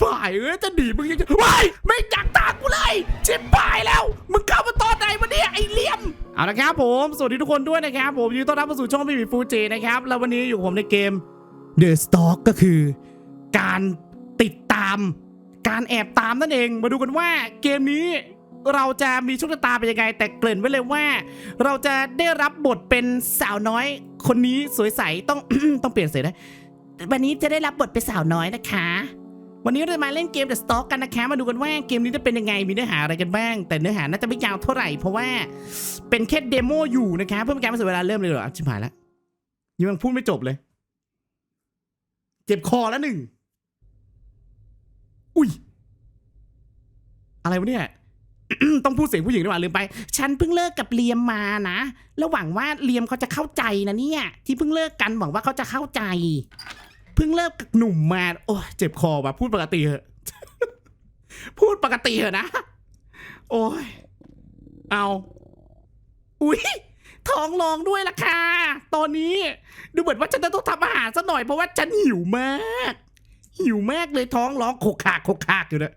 ฝ่ายเอ้ยจะหนีมึงยังจะว้ายไม่จักตากูเลยชิบหายแล้ว มึงเข้ามาตอนไหนวะเนี่ยไอ้เหลี่ยม เอาละครับผม สวัสดีทุกคนด้วยนะครับ ผมยินดีต้อนรับเข้าสู่ช่องพี่หมีฟูจินะครับ แล้ววันนี้อยู่กับผมในเกม The Stalk ก็คือ การติดตาม การแอบตามนั่นเอง มาดูกันว่าเกมนี้เราจะมีโชคชะตาเป็นยังไง แต่เกริ่นไว้เลยว่า เราจะได้รับบทเป็นสาวน้อย คนนี้สวยใสต้อง ต้องเปลี่ยนเสียงนะวันนี้จะได้รับบทเป็นสาวน้อยนะคะ วันนี้เราจะมาเล่นเกม The Stalk กันนะคะ มาดูกันว่าเกมนี้จะเป็นยังไง มีเนื้อหาอะไรกันบ้าง แต่เนื้อหาน่าจะไม่ยาวเท่าไหร่ เพราะว่าเป็นแค่เดโมอยู่นะคะ เพื่อเป็นการไม่เสียเวลาเริ่มเลยเหรอชิบหายแล้วยังพูดไม่จบเลย เจ็บคอแล้วหนึ่ง อุ้ย อะไรวะเนี่ย ต้องพูดเสียงผู้หญิงดีกว่าลืมไป ฉันเพิ่งเลิกกับเลียมมานะ แล้วหวังว่าเลียมเขาจะเข้าใจนะเนี่ย ที่เพิ่งเลิกกันหวังว่าเขาจะเข้าใจ เพิ่งเลิกกับหนุ่มมาโอ้ยเจ็บคอว่ะพูดปกติเหอะ พูดปกติเหอะนะ โอ้ย เอา อุ๊ยท้องร้องด้วยล่ะค่ะ ตอนนี้ ดูเหมือนว่าฉันจะต้องทำอาหารซะหน่อยเพราะว่าฉันหิวมาก หิวมากเลยท้องร้องโคกคากโคกคากอยู่เนะ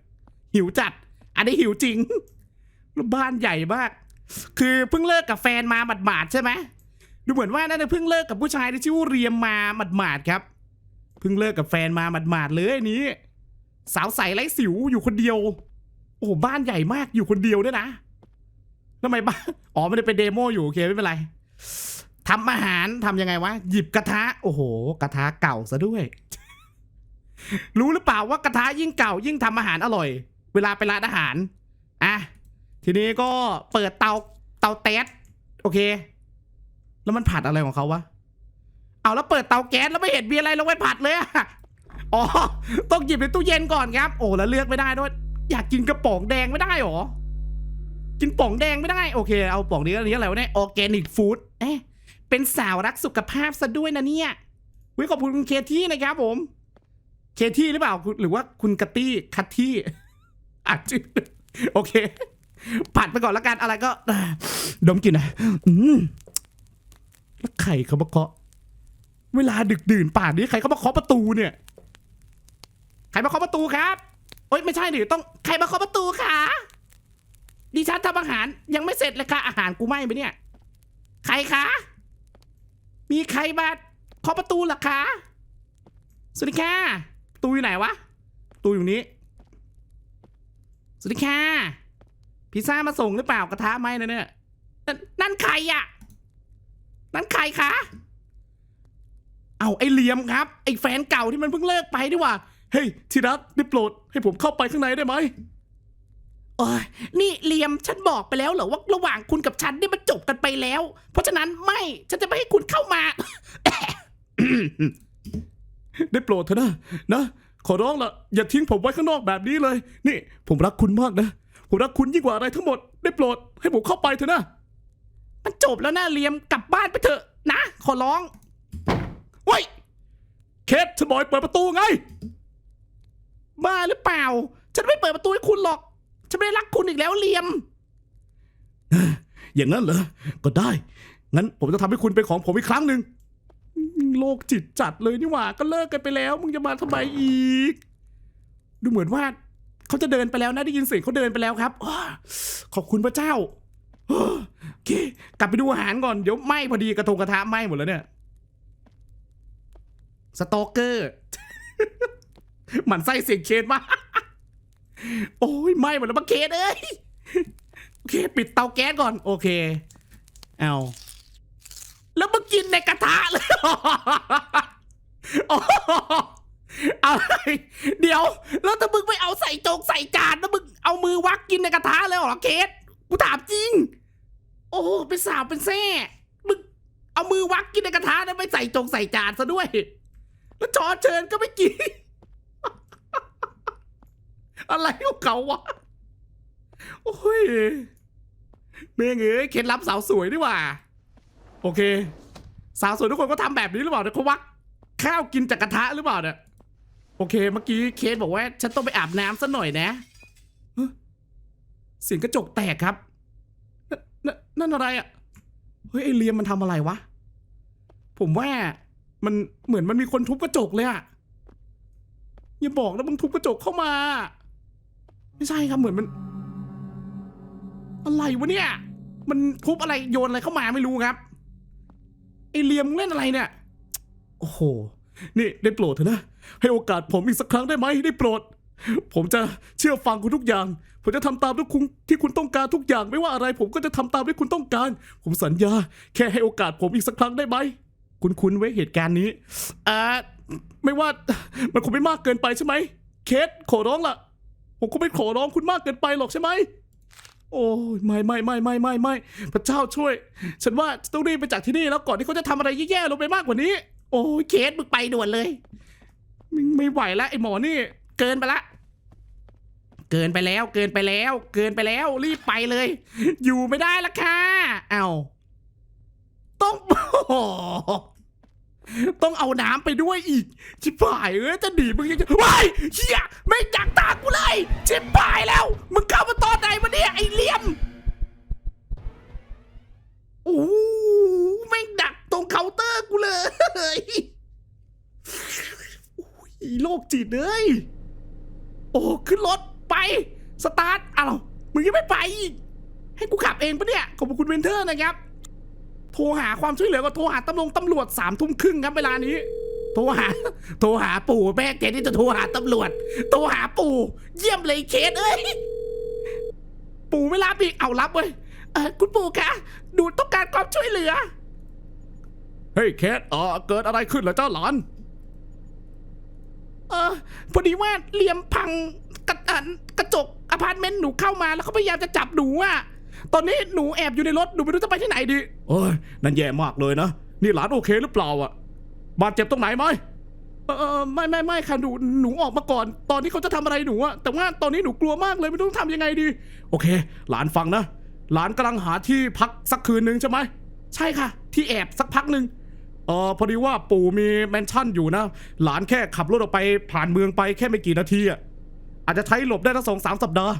หิวจัด อันนี้หิวจริงแล้วบ้านใหญ่มาก คือเพิ่งเลิกกับแฟนมาหมาดๆใช่ไหมดูเหมือนว่าน่าจะเพิ่งเลิกกับผู้ชายที่ชื่อว่าเรียมมาหมาดๆครับ พิ่งเลิกกับแฟนมาหมาดๆเลยนี้ สาวใสไร้สิวอยู่คนเดียว โอ้โหบ้านใหญ่มากอยู่คนเดียวด้วยนะทำไมบ้านอ๋อไม่ได้เป็นเดโมอยู่โอเคไม่เป็นไรทำอาหารทำยังไงวะ หยิบกระทะ โอ้โห กระทะเก่าซะด้วย รู้หรือเปล่าว่ากระทะยิ่งเก่า ยิ่งทำอาหารอร่อย เวลาไปร้านอาหารอะทีนี้ก็เปิดเตาเตาแต๊สโอเค แล้วมันผัดอะไรของเขาวะ เอาแล้วเปิดเตาแก๊สแล้วไม่เห็นมีอะไรลงไปผัดเลยอะอ๋อต้องหยิบในตู้เย็นก่อนครับ โอ้แล้วเลือกไม่ได้ด้วย อยากกินกระป๋องแดงไม่ได้หรอ กินป๋องแดงไม่ได้ โอเค เอาป๋องนี้อันนี้อะไรวะเนี่ยออร์แกนิกฟู้ดเอ๊ะเป็นสาวรักสุขภาพซะด้วยนะเนี่ยวิขอบคุณคุณเคที่นะครับผม เคที่หรือเปล่าหรือว่าคุณกตตี้คัตที่อานชื่อโอเค ผัดไปก่อนแล้วกันอะไรก็ดมกินนะอืมแล้วใครเขามาเคาะ เวลาดึกดื่นป่านนี้ใครเขามาเคาะประตูเนี่ย ใครมาเคาะประตูครับโอ๊ยไม่ใช่ดิต้องใครมาเคาะประตูคะดิฉันทำอาหารยังไม่เสร็จเลยค่ะ อาหารกูไหม้ไหมเนี่ย ใครคะ มีใครมาเคาะประตูหรอคะสวัสดีค่ะตูอยู่ไหนวะ ตูอยู่นี้ สวัสดีค่ะพิซซ่ามาส่งหรือเปล่ากระทะไหมนะเนี่ยนั่นนั่นใครอะนั่นใครคะ เอาไอ้เหลียมครับ ไอ้แฟนเก่าที่มันเพิ่งเลิกไปดีกว่า เฮ้ยที่รักได้โปรดให้ผมเข้าไปข้างในได้ไหมโอ้ยนี่เหลียมฉันบอกไปแล้วเหรอว่าระหว่างคุณกับฉันเนี่ยมันจบกันไปแล้ว เพราะฉะนั้นไม่ฉันจะไม่ให้คุณเข้ามา ได้โปรดเถอะนะนะขอร้องละอย่าทิ้งผมไว้ข้างนอกแบบนี้เลย นี่ ผมรักคุณมากนะผมรักคุณยิ่งกว่าอะไรทั้งหมดได้โปรดให้ผมเข้าไปเถอะนะ มันจบแล้วนะเหลียมกลับบ้านไปเถอะนะ ขอร้อง เว้ย เคทฉันบอกให้เปิดประตูไง บ้าหรือเปล่า ฉันไม่เปิดประตูให้คุณหรอก ฉันไม่ได้รักคุณอีกแล้วเลียม อย่างนั้นเหรอ ก็ได้ งั้นผมจะทำให้คุณเป็นของผมอีกครั้งหนึ่ง โลกจิตจัดเลยนี่หว่า ก็เลิกกันไปแล้ว มึงจะมาทำไมอีก ดูเหมือนว่าเขาจะเดินไปแล้วนะได้ยินเสียงเขาเดินไปแล้วครับอขอบคุณพระเจ้าโอเค กลับไปดูอาหารก่อน เดี๋ยวไหม้พอดีกระทงกระทะไหม้หมดแล้วเนี่ย สโตเกอร์หมันไส้เสียงเคนมากโอ้ยไหม้หมดแล้วมาเคนเอ้ยโอเค ปิดเตาแก๊สก่อน โอเค เอาแล้วมึงกินในกระทะเลยโอ้อะไรเดี๋ยว แล้วถ้ามึงไม่เอาใส่โจกใส่จานแล้วมึงเอามือวักกินในกระทะเลยเหรอเคสกูถามจริง โอ้เป็นสาวเป็นแซ่มึงเอามือวักกินในกระทะแล้วไม่ใส่จงใส่จานซะด้วย แล้วช้อนเชิญก็ไม่กินอะไรของเขาวะ โอ้ยเมงเอ้ยเคล็ดลับสาวสวยดีกว่า โอเค สาวสวยทุกคนก็ทำแบบนี้หรือเปล่าเนี่ยเขาวักข้าวกินจากกระทะหรือเปล่าเนี่ยโอเค เมื่อกี้เคสบอกว่า ฉันต้องไปอาบน้ำซะหน่อยนะเสียงกระจกแตกครับนนนั่นอะไรอะ เฮ้ยไอเลียมมันทำอะไรวะ ผมว่า มันเหมือนมันมีคนทุบกระจกเลยอะอย่าบอกนะมึงทุบกระจกเข้ามา ไม่ใช่ครับเหมือนมัน อะไรวะเนี่ย มันทุบอะไรโยนอะไรเข้ามาไม่รู้ครับไอเหลียมเล่นอะไรเนี่ย โอ้โห นี่ได้โปรดเถอะนะ ให้โอกาสผมอีกสักครั้งได้ไหมได้โปรด ผมจะเชื่อฟังคุณทุกอย่าง ผมจะทำตามทุกคุณที่คุณต้องการทุกอย่าง ไม่ว่าอะไร ผมก็จะทำตามที่คุณต้องการ ผมสัญญา แค่ให้โอกาสผมอีกสักครั้งได้ไหม คุณคุ้นๆไว้เหตุการณ์นี้อ่าไม่ว่ามันคงไม่มากเกินไปใช่ไหม เคสขอร้องล่ะ ผมก็ไม่ขอร้องคุณมากเกินไปหรอกใช่ไหม โอ้ยไม่ไม่ไม่ไม่ไม่ไม่พระเจ้าช่วย ฉันว่าต้องรีบไปจากที่นี่แล้วก่อนที่เขาจะทำอะไรแย่ๆลงไปมากกว่านี้ โอ้ยเคสมึงไปด่วนเลยมึงไม่ไหวแล้วไอ้หมอนี่ เกินไปละ เกินไปแล้ว เกินไปแล้ว เกินไปแล้ว รีบไปเลย อยู่ไม่ได้ละค่ะเอาต้องโอ้โห ต้องเอาน้ำไปด้วยอีก ชิบหายเอ้ยจะหนีมึงยังจะว้ายเฮียไม่จักตากูเลย ชิบหายแล้ว มึงเข้ามาตอนไหนวะเนี่ยไอ้เหลี่ยมโอ้โหแม่ดักตรงเคาน์เตอร์กูเลยอ้ยโรคจิตเลยโอ้ขึ้นรถไปสตาร์ทอ้าวมึงยังไม่ไปอีกให้กูขับเองปะเนี่ยขอบคุณเวนเทอร์นะครับ โทรหาความช่วยเหลือก็โทรหาตำรวจตำรวจสามทุ่มครึ่งครับเวลานี้ โทรหา โทรหาปู่แม่แกที่จะโทรหาตำรวจ โทรหาปู่ เยี่ยมเลยเคสเอ้ย ปู่ไม่รับอีกเอารับเว้ยเออคุณปู่คะดูต้องการความช่วยเหลือ เฮ้ยเคสเออเกิดอะไรขึ้นเหรอเจ้าหลาน เออพอดีว่าเหลี่ยมพังกระอันกระจกอพาร์ตเมนต์หนูเข้ามาแล้วเขาพยายามจะจับหนูอะ ตอนนี้หนูแอบอยู่ในรถ หนูไม่รู้จะไปที่ไหนดีโอ้ยนั่นแย่มากเลยนะ นี่หลานโอเคหรือเปล่าอะบาดเจ็บตรงไหนไหมเออเออไม่ไม่ไม่ค่ะหนูหนูออกมาก่อน ตอนที่เขาจะทำอะไรหนูอะแต่ว่าตอนนี้หนูกลัวมากเลยไม่รู้ต้องทำยังไงดี โอเค หลานฟังนะ หลานกำลังหาที่พักสักคืนหนึ่งใช่ไหมใช่ค่ะ ที่แอบสักพักหนึ่งเออพอดีว่าปู่มีแมนชั่นอยู่นะ หลานแค่ขับรถออกไปผ่านเมืองไปแค่ไม่กี่นาทีอะอาจจะใช้หลบได้ทั้งสองสามสัปดาห์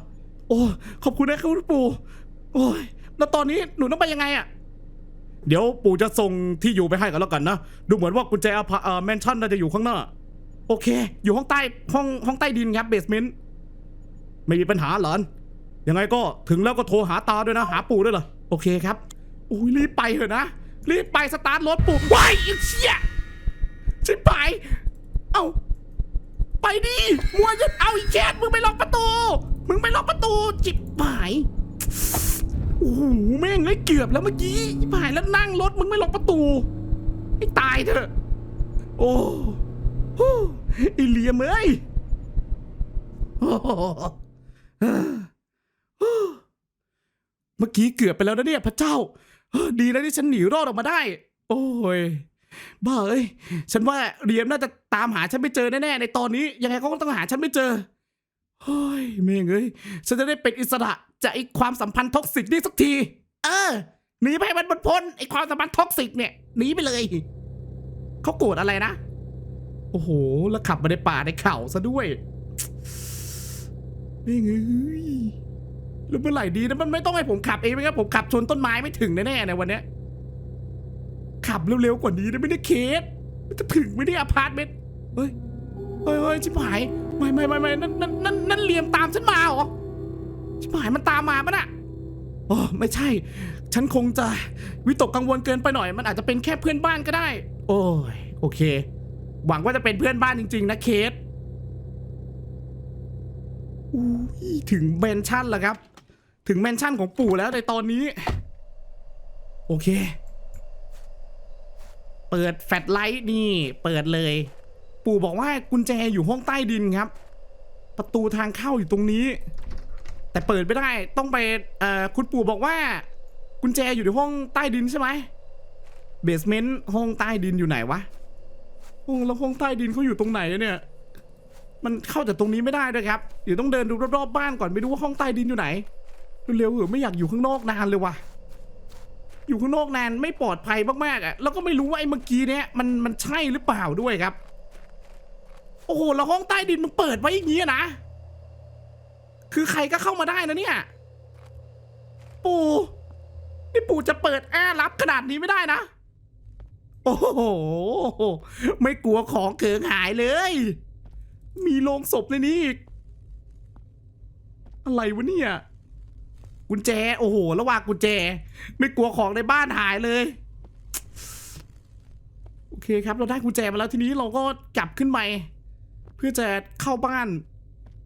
โอ้ขอบคุณนะครับคุณปู่ โอ้ยแล้วตอนนี้หนูต้องไปยังไงอะเดี๋ยวปู่จะส่งที่อยู่ไปให้กันแล้วกันนะ ดูเหมือนว่ากุญแจอพาเอ่อแมนชั่นน่าจะอยู่ข้างหน้า โอเค อยู่ห้องใต้ห้องห้องใต้ดินครับเบสเมนต์ไม่มีปัญหาหลานยังไงก็ถึงแล้วก็โทรหาตาด้วยนะ หาปู่ด้วยเหรอโอเคครับโอ้ยรีบไปเถอะนะ รีบไปสตาร์ทรถปู่ว้ายอ้เชี่ยชิบหายเอา ไปดิมัวจะเอาอีกแคทมึงไปล็อกประตู มึงไปล็อกประตู จิบหาย โอ้โหแม่งเลยเกือบแล้วเมื่อกี้จิบหายแล้วนั่งรถมึงไม่ล็อกประตูให้ตายเถอะ โอ้โหไอเลียมเอ้ยโอ้โหเมื่อกี้เกือบไปแล้วนะเนี่ยพระเจ้า ดีแล้วที่ฉันหนีรอดออกมาได้ โอ้ยบ้าเอ้ย ฉันว่าเรียมน่าจะตามหาฉันไม่เจอแน่ๆในตอนนี้ ยังไงเขาก็ต้องหาฉันไม่เจอเฮ้ยเมงเอ้ย ฉันจะได้เป็นอิสระ จากไอ้ความสัมพันธ์ท็อกซิกนี่สักที เออหนีไปให้มันพ้นไอ้ความสัมพันธ์ท็อกซิกเนี่ยหนีไปเลยเขาโกรธอะไรนะ โอ้โห แล้วขับมาในป่าในเขาซะด้วยเมงเอ้ยแล้วเมื่อไหร่ดีนะมันไม่ต้องให้ผมขับเองไหมครับผมขับชนต้นไม้ไม่ถึงแน่ๆในวันเนี้ยขับเร็วๆกว่านี้นะไม่ได้เคสมันจะถึงไม่ได้อพาร์ตเมนต์เฮ้ยเฮ้ยเฮ้ยชิบหายไม่ไม่ไม่ไม่นั่นนั่นนั่นเลี่ยมตามฉันมาเหรอ ชิบหายมันตามมาปะน่ะโอ๋อไม่ใช่ ฉันคงจะวิตกกังวลเกินไปหน่อย มันอาจจะเป็นแค่เพื่อนบ้านก็ได้ โอ้ยโอเค หวังว่าจะเป็นเพื่อนบ้านจริง ๆ นะเคสอุ้ยถึงแมนชั่นแล้วครับ ถึงแมนชั่นของปู่แล้วในตอนนี้ โอเค เปิดแฟลชไลท์นี่ เปิดเลย ปู่บอกว่ากุญแจอยู่ห้องใต้ดินครับ ประตูทางเข้าอยู่ตรงนี้ แต่เปิดไม่ได้ต้องไปเอ่อคุณปู่บอกว่ากุญแจอยู่ในห้องใต้ดินใช่ไหมเบสเมนต์ห้องใต้ดินอยู่ไหนวะห้องแล้วห้องใต้ดินเขาอยู่ตรงไหนเนี่ย มันเข้าจากตรงนี้ไม่ได้ด้วยครับเดี๋ยวต้องเดินดูรอบๆบ้านก่อนไม่รู้ว่าห้องใต้ดินอยู่ไหนเร็วๆเออไม่อยากอยู่ข้างนอกนานเลยว่ะอยู่ข้างนอกนานไม่ปลอดภัยมากๆอะแล้วก็ไม่รู้ว่าไอ้เมื่อกี้เนี้ยมันมันใช่หรือเปล่าด้วยครับ โอ้โหแล้วห้องใต้ดินมึงเปิดไว้อย่างนี้นะ คือใครก็เข้ามาได้นะเนี่ย ปู่นี่ปู่จะเปิดแอร์รับขนาดนี้ไม่ได้นะ โอ้โห ไม่กลัวของเกิงหายเลย มีโลงศพในนี้อีก อะไรวะเนี่ย กุญแจ โอ้โห ระหว่างกุญแจ ไม่กลัวของในบ้านหายเลย โอเคครับ เราได้กุญแจมาแล้วทีนี้เราก็กลับขึ้นไปเพื่อจะเข้าบ้าน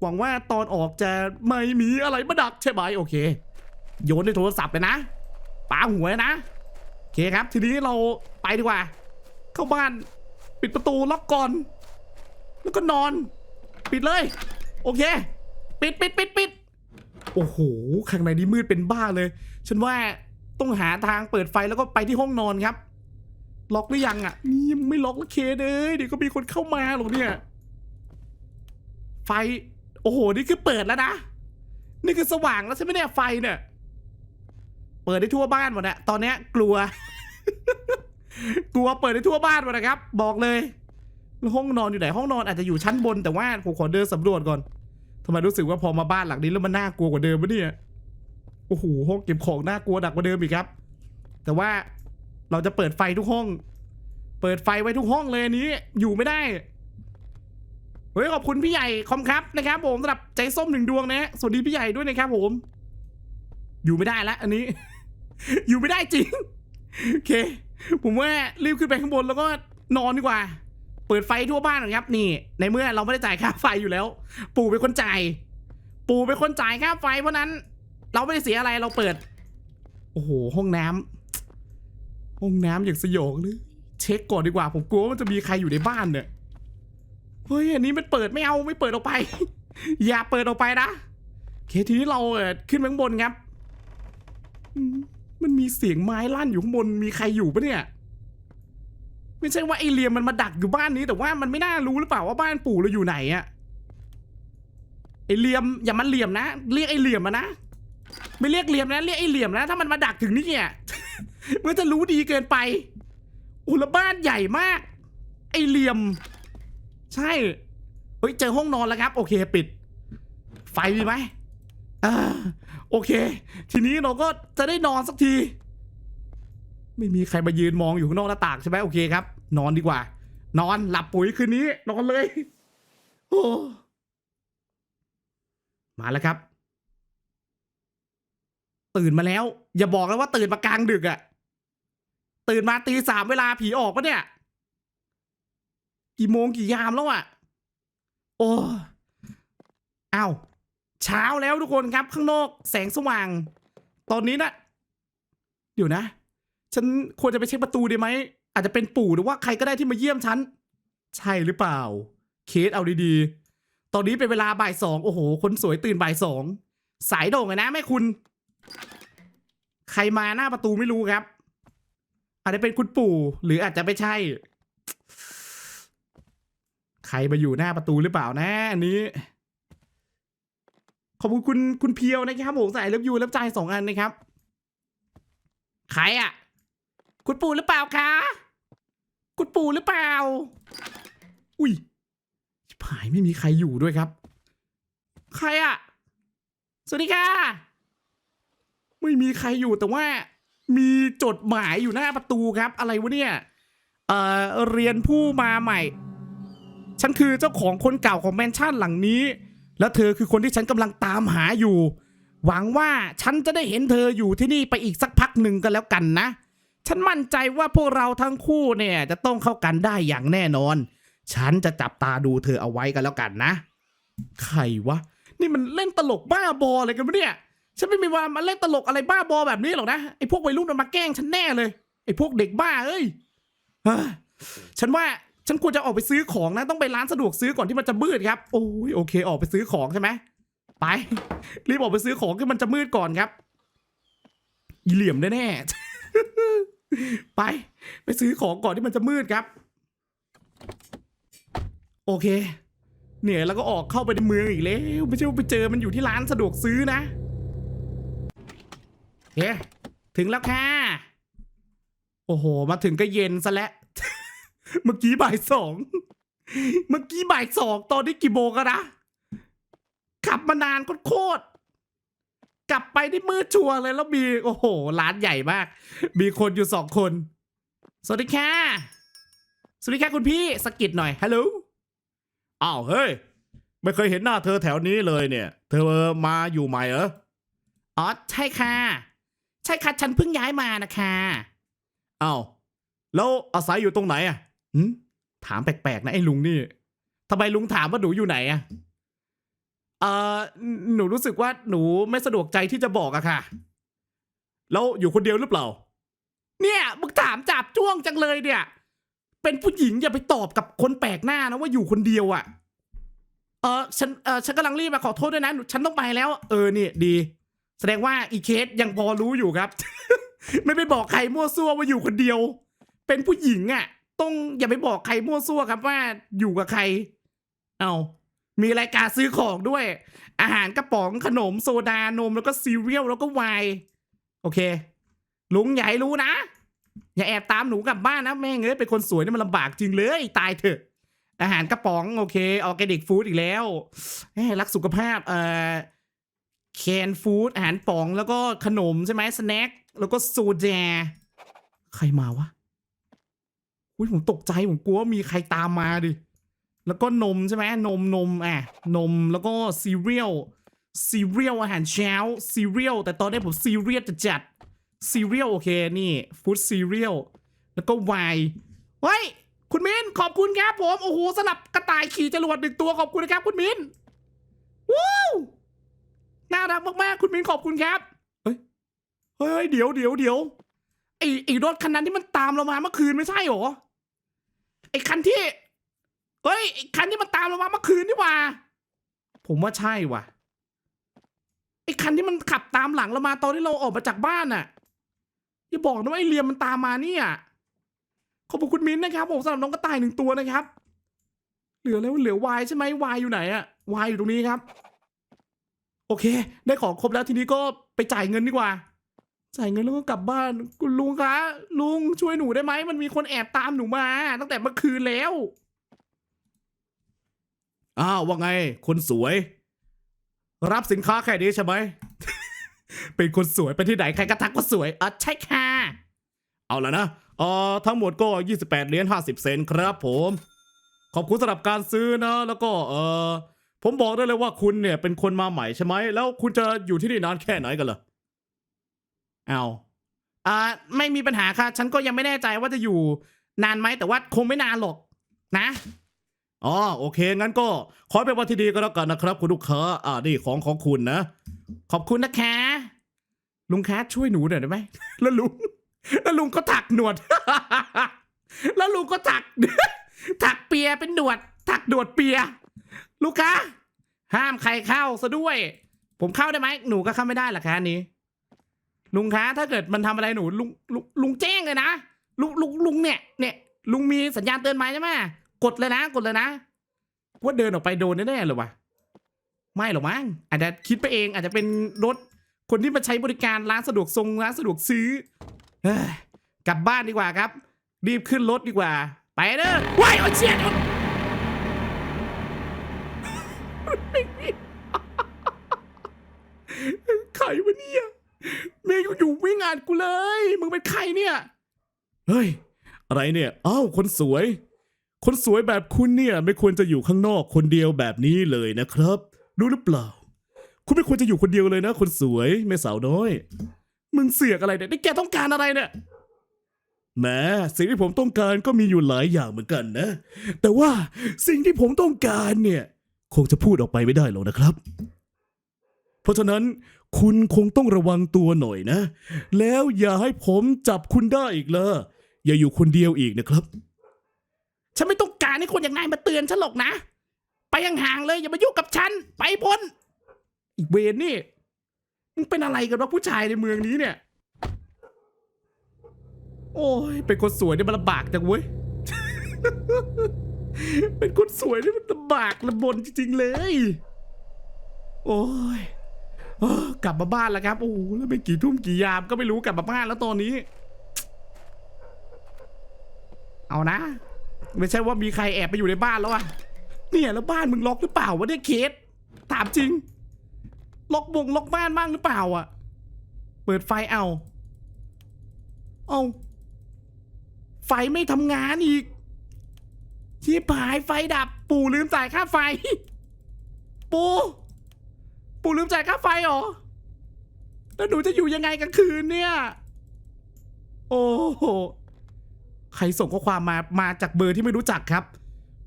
หวังว่าตอนออกจะไม่มีอะไรมาดักใช่ไหมโอเค โยนในโทรศัพท์เลยนะปาหัวยนะโอเคครับ ทีนี้เราไปดีกว่า เข้าบ้านปิดประตูล็อกก่อน แล้วก็นอน ปิดเลย โอเค ปิดปิดปิดปิดโอ้โหข้างในนี้มืดเป็นบ้าเลย ฉันว่าต้องหาทางเปิดไฟแล้วก็ไปที่ห้องนอนครับ ล็อกหรือยังอะ นี่ยังไม่ล็อกแล้วเคเด้ยเดี๋ยวก็มีคนเข้ามาหรอกเนี่ย ไฟ โอ้โห นี่คือเปิดแล้วนะ นี่คือสว่างแล้วใช่ไหมเนี่ยไฟเนี่ย เปิดได้ทั่วบ้านหมดอะตอนเนี้ยกลัว กลัวเปิดได้ทั่วบ้านหมดนะครับ บอกเลยแล้วห้องนอนอยู่ไหนห้องนอนอาจจะอยู่ชั้นบนแต่ว่าผมขอเดินสำรวจก่อนทำไมรู้สึกว่าพอมาบ้านหลังนี้แล้วมันน่ากลัวกว่าเดิมวะเนี่ยโอ้โหห้องเก็บของน่ากลัวหนักกว่าเดิมอีกครับ แต่ว่าเราจะเปิดไฟทุกห้อง เปิดไฟไว้ทุกห้องเลยอันนี้ อยู่ไม่ได้ ฮ้ยขอบคุณพี่ใหญ่คอมครับนะครับผมสำหรับใจส้มหนึ่งดวงนะสวัสดีพี่ใหญ่ด้วยนะครับผม อยู่ไม่ได้ละอันนี้ อยู่ไม่ได้จริงโอเค ผมว่ารีบขึ้นไปข้างบนแล้วก็นอนดีกว่า เปิดไฟทั่วบ้านนะครับ นี่ ในเมื่อเราไม่ได้จ่ายค่าไฟอยู่แล้ว ปู่เป็นคนจ่าย ปู่เป็นคนจ่ายค่าไฟเพราะนั้น เราไม่ได้เสียอะไรเราเปิด โอ้โหห้องน้ำห้องน้ำอย่างสยองเลยเช็คก่อนดีกว่า ผมกลัวว่ามันจะมีใครอยู่ในบ้านเนี่ย เฮ้ยอันนี้มันเปิดไม่เอาไม่เปิดออกไป อย่าเปิดออกไปนะเคทีนี้เราเอ่อขึ้นไปข้างบนครับมันมีเสียงไม้ลั่นอยู่ข้างบนมีใครอยู่ปะเนี่ยไม่ใช่ว่าไอเลียมมันมาดักอยู่บ้านนี้แต่ว่ามันไม่น่ารู้หรือเปล่าว่าบ้านปู่เราอยู่ไหนอะไอเลียมอย่ามันเหลี่ยมนะ เรียกไอเหลี่ยมมานะไม่เรียกเหลี่ยมนะเรียกไอเหลี่ยมนะ ถ้ามันมาดักถึงนี่เนี่ยมันจะรู้ดีเกินไปอ้แล้วบ้านใหญ่มาก ไอเหลี่ยม ใช่ เฮ้ย เจอห้องนอนแล้วครับ โอเค ปิด ไฟมีไหมอ่าโอเค ทีนี้เราก็จะได้นอนสักที ไม่มีใครมายืนมองอยู่ข้างนอกหน้าต่างใช่ไหมโอเคครับ นอนดีกว่า นอนหลับปุ๋ยคืนนี้ นอนเลย โอ้มาแล้วครับ ตื่นมาแล้ว อย่าบอกนะว่าตื่นมากลางดึกอะตื่นมาตีสามเวลาผีออกปะเนี่ย กี่โมงกี่ยามแล้วอะโอ้อ้าวเช้าแล้วทุกคนครับ ข้างนอกแสงสว่าง ตอนนี้นะเดี๋ยวนะ ฉันควรจะไปเช็คประตูดีไหม อาจจะเป็นปู่หรือว่าใครก็ได้ที่มาเยี่ยมฉัน ใช่หรือเปล่า เคสเอาดีๆ ตอนนี้เป็นเวลาบ่ายสองโอ้โห คนสวยตื่นบ่ายสองสายโด่งนะแม่คุณ ใครมาหน้าประตูไม่รู้ครับ อาจจะเป็นคุณปู่ หรืออาจจะไม่ใช่ ใครมาอยู่หน้าประตูหรือเปล่านะอันนี้ ขอบคุณคุณคุณเพียวนะครับผมใส่เล็บยูเล็บใจสองอันนะครับ ใครอะ คุณปู่หรือเปล่าคะ คุณปู่หรือเปล่า อุ้ยชิบหายไม่มีใครอยู่ด้วยครับ ใครอะ สวัสดีค่ะ ไม่มีใครอยู่แต่ว่ามีจดหมายอยู่หน้าประตูครับ อะไรวะเนี่ย เอ่อ เรียนผู้มาใหม่ ฉันคือเจ้าของคนเก่าของแมนชั่นหลังนี้ และเธอคือคนที่ฉันกำลังตามหาอยู่ หวังว่าฉันจะได้เห็นเธออยู่ที่นี่ไปอีกสักพักหนึ่งกันแล้วกันนะ ฉันมั่นใจว่าพวกเราทั้งคู่เนี่ยจะต้องเข้ากันได้อย่างแน่นอน ฉันจะจับตาดูเธอเอาไว้กันแล้วกันนะ ใครวะ นี่มันเล่นตลกบ้าบออะไรกันวะเนี่ย ฉันไม่มีวันมาเล่นตลกอะไรบ้าบอแบบนี้หรอกนะ ไอ้พวกวัยรุ่นมันมาแกล้งฉันแน่เลย ไอ้พวกเด็กบ้าเอ้ย เฮ้ยฉันว่า ฉันควรจะออกไปซื้อของนะต้องไปร้านสะดวกซื้อก่อนที่มันจะมืดครับโอ้ยโอเค ออกไปซื้อของใช่ไหมไป รีบออกไปซื้อของที่มันจะมืดก่อนครับอีเหลี่ยมแน่ๆไป ไปซื้อของก่อนที่มันจะมืดครับ โอเค เนี่ยแล้วก็ออกเข้าไปในเมืองอีกแล้วไม่ใช่ว่าไปเจอมันอยู่ที่ร้านสะดวกซื้อนะเฮ้ถึงแล้วค่ะโอ้โห มาถึงก็เย็นซะแล้ว เมื่อกี้บ่ายสอง เมื่อกี้บ่ายสองตอนนี้กี่โมงกันนะขับมานานโคตรกลับไปที่มืดชัวร์เลยแล้วมีโอ้โห ร้านใหญ่มาก มีคนอยู่สองคน สวัสดีค่ะ สวัสดีค่ะคุณพี่สกิดหน่อยฮัลโหลอ้าวเฮ้ย ไม่เคยเห็นหน้าเธอแถวนี้เลยเนี่ย เธอมาอยู่ใหม่เหรออ๋อใช่ค่ะ ใช่ค่ะ ฉันเพิ่งย้ายมานะคะอ้าวแล้วอาศัยอยู่ตรงไหนอะ ถามแปลกๆนะไอ้ลุงนี่ทำไมลุงถามว่าหนูอยู่ไหนอะเอ่อหนูรู้สึกว่าหนูไม่สะดวกใจที่จะบอกอะค่ะ แล้วอยู่คนเดียวหรือเปล่า เนี่ยมึงถามจับจ้วงจังเลยเนี่ย เป็นผู้หญิงอย่าไปตอบกับคนแปลกหน้านะว่าอยู่คนเดียวอะเออฉันเออฉันกำลังรีบมาขอโทษด้วยนะฉันต้องไปแล้ว เออนี่ดี แสดงว่าอีเคสยังพอรู้อยู่ครับ ไม่ไปบอกใครมั่วซั่วว่าอยู่คนเดียว เป็นผู้หญิงอะ่ะ ต้องอย่าไปบอกใครมั่วซั่วครับว่าอยู่กับใคร เอามีรายการซื้อของด้วย อาหารกระป๋องขนมโซดานมแล้วก็ซีเรียลแล้วก็ไวน์โอเค ลุงอย่าให้รู้นะ อย่าแอบตามหนูกลับบ้านนะแม่งเอ้ยเป็นคนสวยนี่มันลำบากจริงเลยตายเถอะ อาหารกระป๋องโอเคออร์แกนิกฟู้ดอีกแล้วรักสุขภาพเอ่อแคนฟู้ดอาหารป๋องแล้วก็ขนมใช่ไหมสแน็คแล้วก็โซดาใครมาวะ อุ้ยผมตกใจผมกลัวว่ามีใครตามมาดิ แล้วก็นมใช่ไหมนมนมอะนมแล้วก็ซีเรียลซีเรียลอาหารเช้าซีเรียลแต่ตอนนี้ผมซีเรียลจะจัดซีเรียลโอเคนี่ฟู้ดซีเรียลแล้วก็ไวน์เฮ้ย คุณมินขอบคุณครับผม โอ้โหสลับกระต่ายขี่จรวดหนึ่งตัวขอบคุณนะครับ คุณมินว้าวน่ารักมากๆ คุณมินขอบคุณครับ เฮ้ยเฮ้ยเดี๋ยวเดี๋ยวเดี๋ยวไอไอรถคันนั้นที่มันตามเรามาเมื่อคืนไม่ใช่หรอ ไอคันที่เฮ้ยไอคันที่มันตามเรามาเมื่อคืนนี่หว่า ผมว่าใช่ว่ะไอคันที่มันขับตามหลังเรามาตอนที่เราออกมาจากบ้านน่ะอย่าบอกนะว่าไอเลียมมันตามมาเนี่ยขอบคุณมิ้นท์นะครับผมสำหรับน้องกระต่ายหนึ่งตัวนะครับ เหลือแล้วเหลือวายใช่ไหมวายอยู่ไหนอะวายอยู่ตรงนี้ครับ โอเค ได้ของครบแล้วทีนี้ก็ไปจ่ายเงินดีกว่า จ่ายเงินแล้วก็กลับบ้านคุณลุงคะ ลุงช่วยหนูได้ไหมมันมีคนแอบตามหนูมา ตั้งแต่เมื่อคืนแล้วอ้าวว่าไง คนสวย รับสินค้าแค่นี้ใช่ไหม เป็นคนสวยไปที่ไหนใครก็ทักว่าสวยอะใช่ค่ะ เอาละนะเอ่อทั้งหมดก็ 28เหรียญ50 เซนต์ครับผม ขอบคุณสำหรับการซื้อนะ แล้วก็เออผมบอกได้เลยว่าคุณเนี่ยเป็นคนมาใหม่ใช่ไหม แล้วคุณจะอยู่ที่นี่นานแค่ไหนกันล่ะ เอาอ่าไม่มีปัญหาค่ะ ฉันก็ยังไม่แน่ใจว่าจะอยู่นานไหมแต่ว่าคงไม่นานหรอกนะอ๋อโอเค งั้นก็ขอเป็นวันที่ดีก็แล้วกันนะครับ คุณลูกค้าอ่านี่ของของคุณนะ ขอบคุณนะคะ ลุงคะช่วยหนูหน่อยได้ไหมแล้วลุงแล้วลุงก็ถักหนวด แล้วลุงก็ถัก ถักเปียเป็นหนวด ถักหนวดเปีย ลูกค้าห้ามใครเข้าซะด้วย ผมเข้าได้ไหมหนูก็เข้าไม่ได้หรอคะนี้ ลุงคะถ้าเกิดมันทำอะไรหนูลุงลุงลุงแจ้งเลยนะลุงลุงลุงเนี่ยเนี่ย ลุงมีสัญญาณเตือนไหมใช่ไหมกดเลยนะ กดเลยนะว่าเดินออกไปโดนแน่ๆเลยวะไม่หรอกมั้งอาจจะคิดไปเอง อาจจะเป็นรถคนที่มาใช้บริการร้านสะดวกทรงร้านสะดวกซื้อกลับบ้านดีกว่าครับ รีบขึ้นรถดีกว่า ไปเด้อว้ายโอ้เชียดใครวะเนี่ย มย์อยู่ๆวิ่งอ่านกูเลย มึงเป็นใครเนี่ย เฮ้ย อะไรเนี่ยอ้าวคนสวย คนสวยแบบคุณเนี่ย ไม่ควรจะอยู่ข้างนอกคนเดียวแบบนี้เลยนะครับรู้หรือเปล่า คุณไม่ควรจะอยู่คนเดียวเลยนะ คนสวยแม่สาวน้อย มึงเสือกอะไรเนี่ยนี่แกต้องการอะไรเนี่ยแหมสิ่งที่ผมต้องการก็มีอยู่หลายอย่างเหมือนกันนะ แต่ว่าสิ่งที่ผมต้องการเนี่ย คงจะพูดออกไปไม่ได้หรอกนะครับ เพราะฉะนั้น คุณคงต้องระวังตัวหน่อยนะ แล้วอย่าให้ผมจับคุณได้อีกเลยอย่าอยู่คนเดียวอีกนะครับ ฉันไม่ต้องการให้คนอย่างนายมาเตือนฉันหรอกนะ ไปยังห่างๆเลยอย่ามายุ่งกับฉัน ไปพ้นอีกเวนนี่มึงเป็นอะไรกันวะผู้ชายในเมืองนี้เนี่ย โอ้ยเป็นคนสวยนี่มันลำบากจังเว้ย เป็นคนสวยนี่มันลำบากลำบนจริงๆเลย โอ้ย กลับมาบ้านแล้วครับ โอ้โหแล้วเป็นกี่ทุ่มกี่ยามก็ไม่รู้กลับมาบ้านแล้วตอนนี้ เอานะ ไม่ใช่ว่ามีใครแอบไปอยู่ในบ้านแล้วอะเนี่ยแล้วบ้านมึงล็อกหรือเปล่าวะเนี่ยเคสถามจริง ล็อกบงล็อกบ้านบ้างหรือเปล่าอะเปิดไฟเอา เอาไฟไม่ทำงานอีกชีพหายไฟดับ ปู่ลืมจ่ายค่าไฟ ปู่ ปูลืมจ่ายค่าไฟเหรอ แล้วหนูจะอยู่ยังไงกลางคืนเนี่ย โอ้โห ใครส่งข้อความมา มาจากเบอร์ที่ไม่รู้จักครับ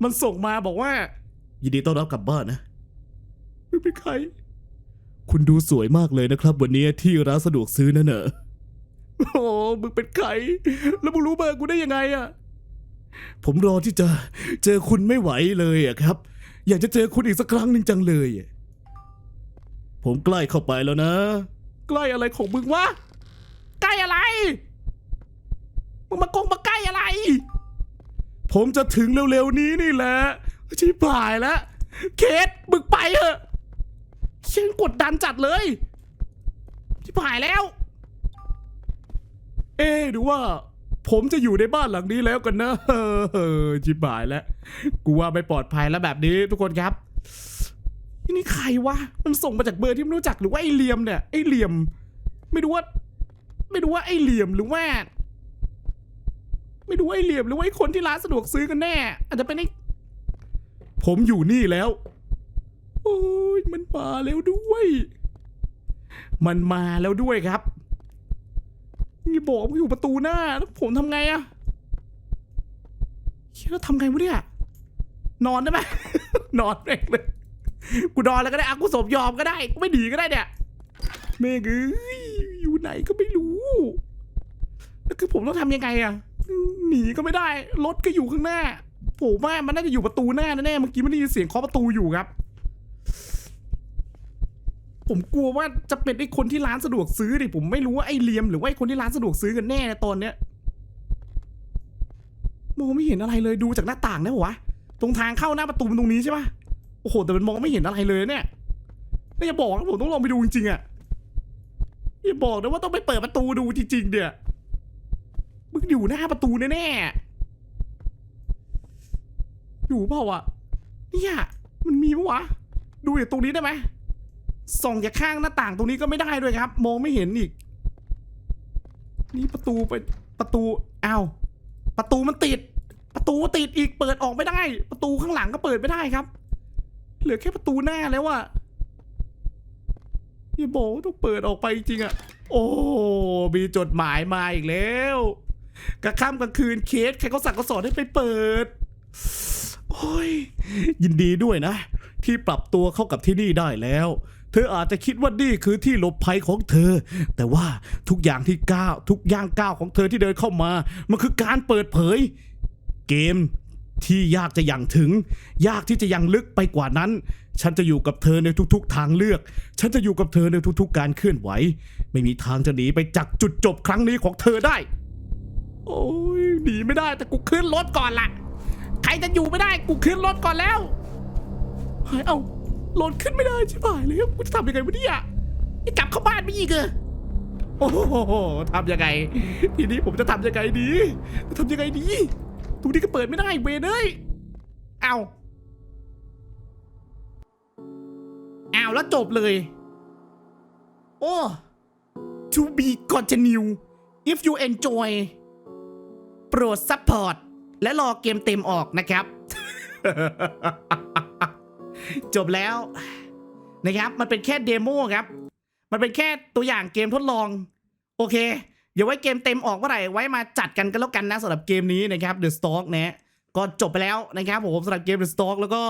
มันส่งมาบอกว่า ยินดีต้อนรับกลับบ้านนะไม่เป็นใคร คุณดูสวยมากเลยนะครับ วันนี้ที่ร้านสะดวกซื้อนั่นเนอะโอ้โหมึงเป็นใคร แล้วมึงรู้เบอร์กูได้ยังไงอะผมรอที่จะเจอคุณไม่ไหวเลยอะครับ อยากจะเจอคุณอีกสักครั้งหนึ่งจังเลยอะ ผมใกล้เข้าไปแล้วนะ ใกล้อะไรของมึงวะ ใกล้อะไร มึงมากงมาใกล้อะไร ผมจะถึงเร็วๆนี้นี่แหละ ชิบหายแล้ว เคสมึงไปเถอะเชี่ยกดดันจัดเลย ชิบหายแล้ว เอ๊ะหรือว่า ผมจะอยู่ในบ้านหลังนี้แล้วกันนะเออชิบหายแล้ว กูว่าไม่ปลอดภัยแล้วแบบนี้ทุกคนครับ ทีนี่ใครวะ มันส่งมาจากเบอร์ที่ไม่รู้จักหรือว่าไอ้เหลี่ยมเนี่ย ไอ้เหลี่ยม ไม่รู้ว่า ไม่รู้ว่าไอ้เหลี่ยมหรือว่า ไม่รู้ว่าไอ้เหลี่ยมหรือว่าไอคนที่ร้านสะดวกซื้อกันแน่ อาจจะเป็นไอผมอยู่นี่แล้ว โอ้ยมันมาแล้วด้วย มันมาแล้วด้วยครับนี่บอกว่าอยู่ประตูหน้าแล้วผมทำไงอะเฮ้ยแล้วทำไงวะเนี่ย นอนได้ไหม นอนเองเลย กูนอนแล้วก็ได้อะกูสมยอมก็ได้กูไม่หนีก็ได้เนี่ยเมฆเอ้ยอยู่ไหนก็ไม่รู้แล้วคือผมต้องทำยังไงอะหนีก็ไม่ได้รถก็อยู่ข้างหน้าผมว่ามันน่าจะอยู่ประตูหน้าแน่ๆเมื่อกี้มันได้ยินเสียงเคาะประตูอยู่ครับ ผมกลัวว่าจะเป็นไอ้คนที่ร้านสะดวกซื้อดิผมไม่รู้ว่าไอ้เลียมหรือว่าไอ้คนที่ร้านสะดวกซื้อกันแน่ในตอนเนี้ยมองไม่เห็นอะไรเลยดูจากหน้าต่างได้ปะวะตรงทางเข้าหน้าประตูมันตรงนี้ใช่ปะ โอ้โห แต่มันมองไม่เห็นอะไรเลยเนี่ยแล้วอย่าบอกนะผมต้องลองไปดูจริงๆอะอย่าบอกนะว่าต้องไปเปิดประตูดูจริงๆเดี๋ยมึงอยู่หน้าประตูแน่ๆ อยู่เปล่าอะเนี่ยมันมีปะวะ ดูอย่างตรงนี้ได้ไหมส่องจากข้างหน้าต่างตรงนี้ก็ไม่ได้ด้วยครับ มองไม่เห็นอีก นี่ประตูไปประตูอ้าวประตูมันติด ประตูติดอีกเปิดออกไม่ได้ ประตูข้างหลังก็เปิดไม่ได้ครับ เหลือแค่ประตูหน้าแล้วอะอย่าบอกว่าต้องเปิดออกไปจริงอะโอ้มีจดหมายมาอีกแล้วกลางค่ำกลางคืนเคสใครเขาสั่งเขาสอนให้ไปเปิด โอ้ย ยินดีด้วยนะ ที่ปรับตัวเข้ากับที่นี่ได้แล้ว เธออาจจะคิดว่านี่คือที่หลบภัยของเธอ แต่ว่าทุกอย่างที่ก้าวทุกย่างก้าวของเธอที่เดินเข้ามา มันคือการเปิดเผย เกม ที่ยากจะย่างถึง ยากที่จะยังลึกไปกว่านั้น ฉันจะอยู่กับเธอในทุกๆ ทางเลือก ฉันจะอยู่กับเธอในทุกๆ การเคลื่อนไหว ไม่มีทางจะหนีไปจากจุดจบครั้งนี้ของเธอได้ โอ้ยหนีไม่ได้แต่กูขึ้นรถก่อนละใครจะอยู่ไม่ได้กูขึ้นรถก่อนแล้วเฮ้ยเอารถขึ้นไม่ได้ช่ไหมเลยกูจะทำยังไงวะเนี่ยกลับเข้าบ้านไม่อีกเหรอโอ้โหทำยังไง ทีนี้ผมจะทำยังไงดีจะทำยังไงดี ตูนี้ก็เปิดไม่ได้เวเอ้ยเอาเอาแล้วจบเลย โอ้ to be continue if you enjoy โปรดซัพพอร์ตและรอเกมเต็มออกนะครับ จบแล้วนะครับ มันเป็นแค่เดโมครับ มันเป็นแค่ตัวอย่างเกมทดลอง โอเค เดี๋ยวไว้เกมเต็มออกเมื่อไหร่ไว้มาจัดกันกันแล้วกันนะสำหรับเกมนี้นะครับ The Stalk นะก็จบไปแล้วนะครับผมสำหรับเกม The Stalk แล้วก็